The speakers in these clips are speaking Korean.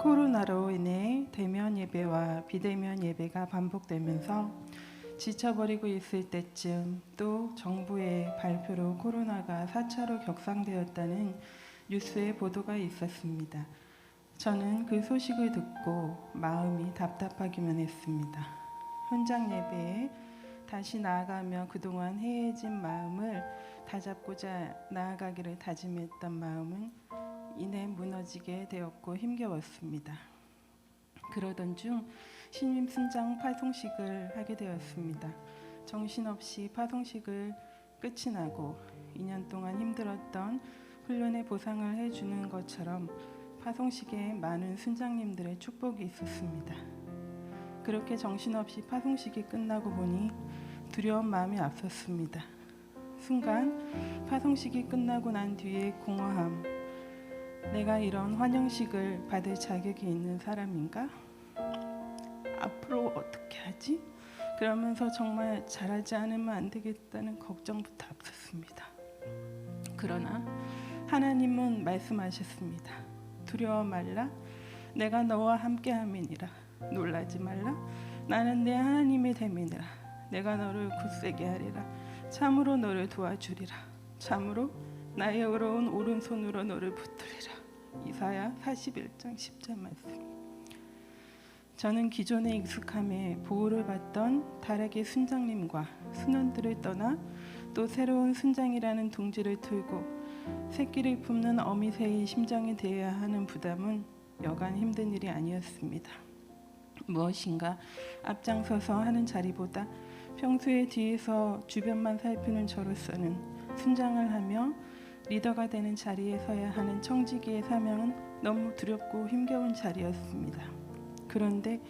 코로나로 인해 대면 예배와 비대면 예배가 반복되면서 지쳐버리고 있을 때쯤 또 정부의 발표로 코로나가 4차로 격상되었다는 뉴스의 보도가 있었습니다. 저는 그 소식을 듣고 마음이 답답하기만 했습니다. 현장 예배에 다시 나아가며 그동안 해해진 마음을 다잡고자 나아가기를 다짐했던 마음은 이내 무너지게 되었고 힘겨웠습니다. 그러던 중 신임 순장 파송식을 하게 되었습니다. 정신없이 파송식을 끝이 나고 2년 동안 힘들었던 훈련의 보상을 해주는 것처럼 파송식에 많은 순장님들의 축복이 있었습니다. 그렇게 정신없이 파송식이 끝나고 보니 두려운 마음이 앞섰습니다. 순간 파송식이 끝나고 난 뒤에 공허함. 내가 이런 환영식을 받을 자격이 있는 사람인가? 앞으로 어떻게 하지? 그러면서 정말 잘하지 않으면 안 되겠다는 걱정부터 앞섰습니다. 그러나 하나님은 말씀하셨습니다. 두려워 말라. 내가 너와 함께 함이니라. 놀라지 말라. 나는 내 하나님의 됨이니라. 내가 너를 굳세게 하리라. 참으로 너를 도와주리라. 참으로 나의 의로운 오른손으로 너를 붙들리라. 이사야 41장 10절 말씀. 저는 기존의 익숙함에 보호를 받던 다락의 순장님과 순원들을 떠나 또 새로운 순장이라는 둥지를 틀고 새끼를 품는 어미새의 심장이 되어야 하는 부담은 여간 힘든 일이 아니었습니다. 무엇인가 앞장서서 하는 자리보다 평소에 뒤에서 주변만 살피는 저로서는 순장을 하며 리더가 되는 자리에 서야 하는 청지기의 사명은 너무 두렵고 힘겨운 자리였습니다. 그런데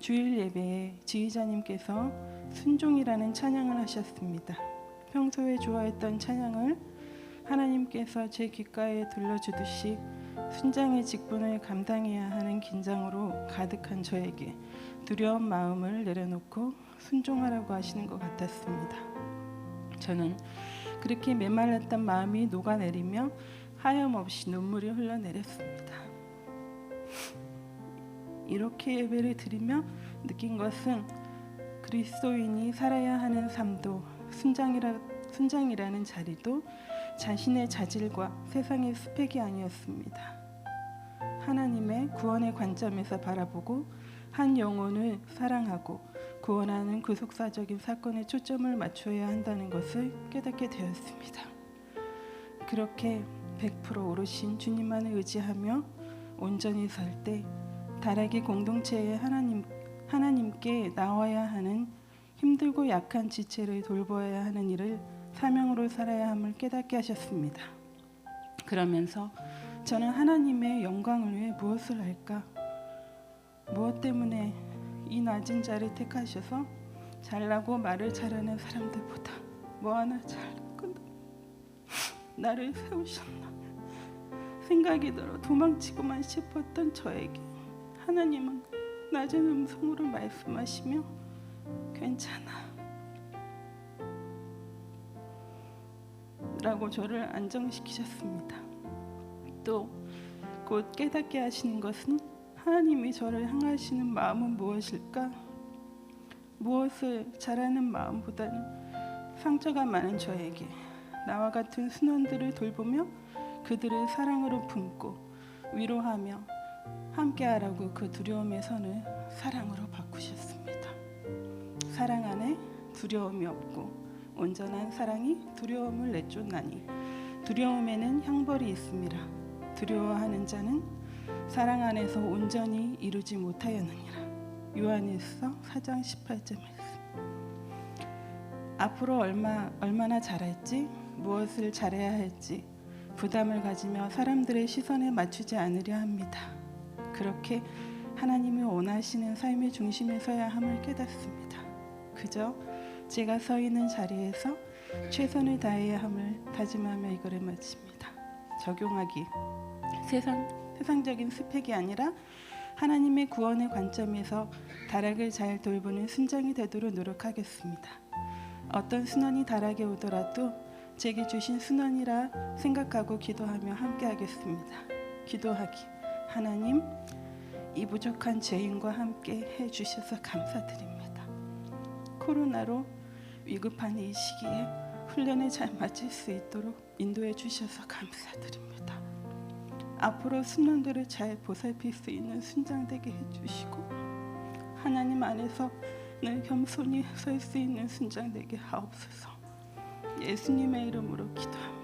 주일 예배에 지휘자님께서 순종이라는 찬양을 하셨습니다. 평소에 좋아했던 찬양을 하나님께서 제 귓가에 들려주듯이 순장의 직분을 감당해야 하는 긴장으로 가득한 저에게 두려운 마음을 내려놓고 순종하라고 하시는 것 같았습니다. 저는 그렇게 메말랐던 마음이 녹아내리며 하염없이 눈물이 흘러내렸습니다. 이렇게 예배를 드리며 느낀 것은 그리스도인이 살아야 하는 삶도 순장이라 순장이라는 자리도 자신의 자질과 세상의 스펙이 아니었습니다. 하나님의 구원의 관점에서 바라보고 한 영혼을 사랑하고 구원하는 구속사적인 사건에 초점을 맞춰야 한다는 것을 깨닫게 되었습니다. 그렇게 100% 오르신 주님만을 의지하며 온전히 설때 다락의 공동체의 하나님 하나님께 나와야 하는 힘들고 약한 지체를 돌보아야 하는 일을 사명으로 살아야 함을 깨닫게 하셨습니다. 그러면서 저는 하나님의 영광을 위해 무엇을 할까? 무엇 때문에 이 낮은 자를 택하셔서 잘나고 말을 잘하는 사람들보다 뭐 하나 잘났구나 나를 세우셨나? 생각이 들어 도망치고만 싶었던 저에게 하나님은 낮은 음성으로 말씀하시며 괜찮아. 라고 저를 안정시키셨습니다. 또 곧 깨닫게 하시는 것은 하나님이 저를 향하시는 마음은 무엇일까? 무엇을 잘하는 마음보다는 상처가 많은 저에게 나와 같은 순원들을 돌보며 그들을 사랑으로 품고 위로하며 함께하라고 그 두려움의 선을 사랑으로 바꾸셨습니다. 사랑 안에 두려움이 없고 온전한 사랑이 두려움을 내쫓나니 두려움에는 형벌이 있습니다. 두려워하는 자는 사랑 안에서 온전히 이루지 못하였느니라. 요한일서 4장 18절 말씀. 앞으로 얼마 얼마나 잘할지 무엇을 잘해야 할지 부담을 가지며 사람들의 시선에 맞추지 않으려 합니다. 그렇게 하나님이 원하시는 삶의 중심에 서야 함을 깨닫습니다. 그저 제가 서 있는 자리에서 최선을 다해야 함을 다짐하며 이거를 마칩니다. 적용하기 세상 세상적인 스펙이 아니라 하나님의 구원의 관점에서 다락을 잘 돌보는 순장이 되도록 노력하겠습니다. 어떤 순원이 다락에 오더라도 제게 주신 순원이라 생각하고 기도하며 함께하겠습니다. 기도하기 하나님 이 부족한 죄인과 함께 해주셔서 감사드립니다. 코로나로 위급한 이 시기에 훈련에 잘 마칠 수 있도록 인도해 주셔서 감사드립니다. 앞으로 순년들을 잘 보살필 수 있는 순장 되게 해주시고 하나님 안에서 늘 겸손히 설 수 있는 순장 되게 하옵소서. 예수님의 이름으로 기도합니다.